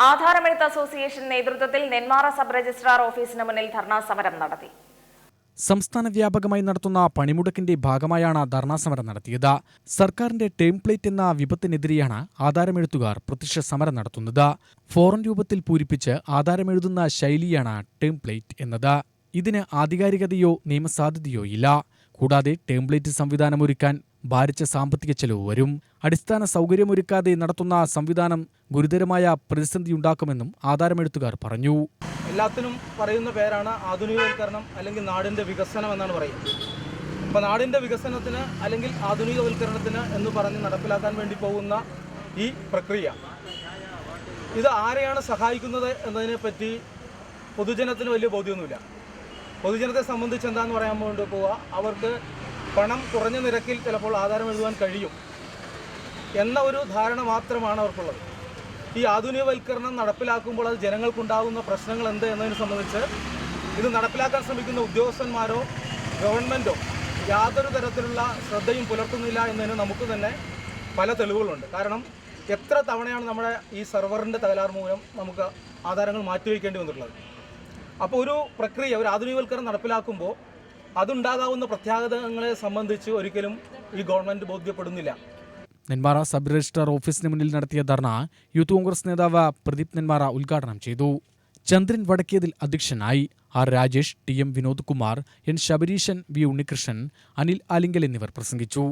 ആധാരമെഴുത്ത് association നേതൃത്വത്തിൽ Nenmara sub registrar ഓഫീസിന് മുന്നിൽ ധർണാ സമരം നടത്തി. സംസ്ഥാന വ്യാപകമായി നടത്തുന്ന പണിമുടക്കിന്റെ ഭാഗമായാണ് ധർണാ സമരം നടത്തിയത്. സർക്കാരിന്റെ ടേംപ്ലേറ്റ് എന്ന വിപത്തിനെതിരെയാണ് ആധാരമെഴുത്തുകാർ പ്രത്യക്ഷ സമരം നടത്തുന്നത്. ഫോറൻ രൂപത്തിൽ പൂരിപ്പിച്ച് ആധാരമെഴുതുന്ന ശൈലിയാണ് ടേംപ്ലേറ്റ് എന്നത്. ഇതിന് ആധികാരികതയോ നിയമസാധ്യതയോ ഇല്ല. കൂടാതെ ടേംപ്ലേറ്റ് സംവിധാനമൊരുക്കാൻ ഭാരിച്ച സാമ്പത്തിക ചെലവ് വരും. അടിസ്ഥാന സൗകര്യമൊരുക്കാതെ നടത്തുന്ന സംവിധാനം ഗുരുതരമായ പ്രതിസന്ധിയുണ്ടാക്കുമെന്നും ആധാരമെഴുത്തുകാർ പറഞ്ഞു. എല്ലാത്തിനും പറയുന്ന പേരാണ് ആധുനികവൽക്കരണം അല്ലെങ്കിൽ നാടിന്റെ വികസനം എന്നാണ് പറയുന്നത്. അപ്പോൾ നാടിന്റെ വികസനത്തിന് അല്ലെങ്കിൽ ആധുനികവൽക്കരണത്തിന് എന്ന് പറഞ്ഞ് നടപ്പിലാക്കാൻ വേണ്ടി പോകുന്ന ഈ പ്രക്രിയ ഇത് ആരെയാണ് സഹായിക്കുന്നത് എന്നതിനെ പറ്റി പൊതുജനത്തിന് വലിയ ബോധ്യമൊന്നുമില്ല. പൊതുജനത്തെ സംബന്ധിച്ച് എന്താന്ന് പറയാൻ വേണ്ടി പോവുക അവർക്ക് പണം കുറഞ്ഞ നിരക്കിൽ ചിലപ്പോൾ ആധാരം എഴുതുവാൻ കഴിയും എന്ന ഒരു ധാരണ മാത്രമാണ് അവർക്കുള്ളത്. ഈ ആധുനികവൽക്കരണം നടപ്പിലാക്കുമ്പോൾ അത് ജനങ്ങൾക്കുണ്ടാകുന്ന പ്രശ്നങ്ങൾ എന്ത് എന്നതിനെ സംബന്ധിച്ച് ഇത് നടപ്പിലാക്കാൻ ശ്രമിക്കുന്ന ഉദ്യോഗസ്ഥന്മാരോ ഗവൺമെന്റോ യാതൊരു തരത്തിലുള്ള ശ്രദ്ധയും പുലർത്തുന്നില്ല എന്നതിന് നമുക്ക് തന്നെ പല തെളിവുകളുണ്ട്. കാരണം എത്ര തവണയാണ് നമ്മുടെ ഈ സെർവറിന്റെ തകരാർ മൂലം നമുക്ക് ആധാരങ്ങൾ മാറ്റിവെക്കേണ്ടി വന്നിട്ടുള്ളത്? അപ്പോൾ ഒരു പ്രക്രിയ ഒരു ആധുനികവൽക്കരണം നടപ്പിലാക്കുമ്പോൾ അതുണ്ടാകാവുന്ന പ്രത്യാഘാതങ്ങളെ സംബന്ധിച്ച് ഒരിക്കലും ഈ ഗവൺമെന്റ് ബോധ്യപ്പെടുന്നില്ല. നെന്മാറ സബ് രജിസ്ട്രാർ ഓഫീസിന് മുന്നിൽ നടത്തിയ ധർണ യൂത്ത് കോൺഗ്രസ് നേതാവ് പ്രദീപ് നെന്മാറ ഉദ്ഘാടനം ചെയ്തു. ചന്ദ്രൻ വടക്കേതിൽ അധ്യക്ഷനായി R Rajesh T M Vinod Kumar N Sabareeshan V Unnikrishnan Anil Alinkal എന്നിവർ പ്രസംഗിച്ചു.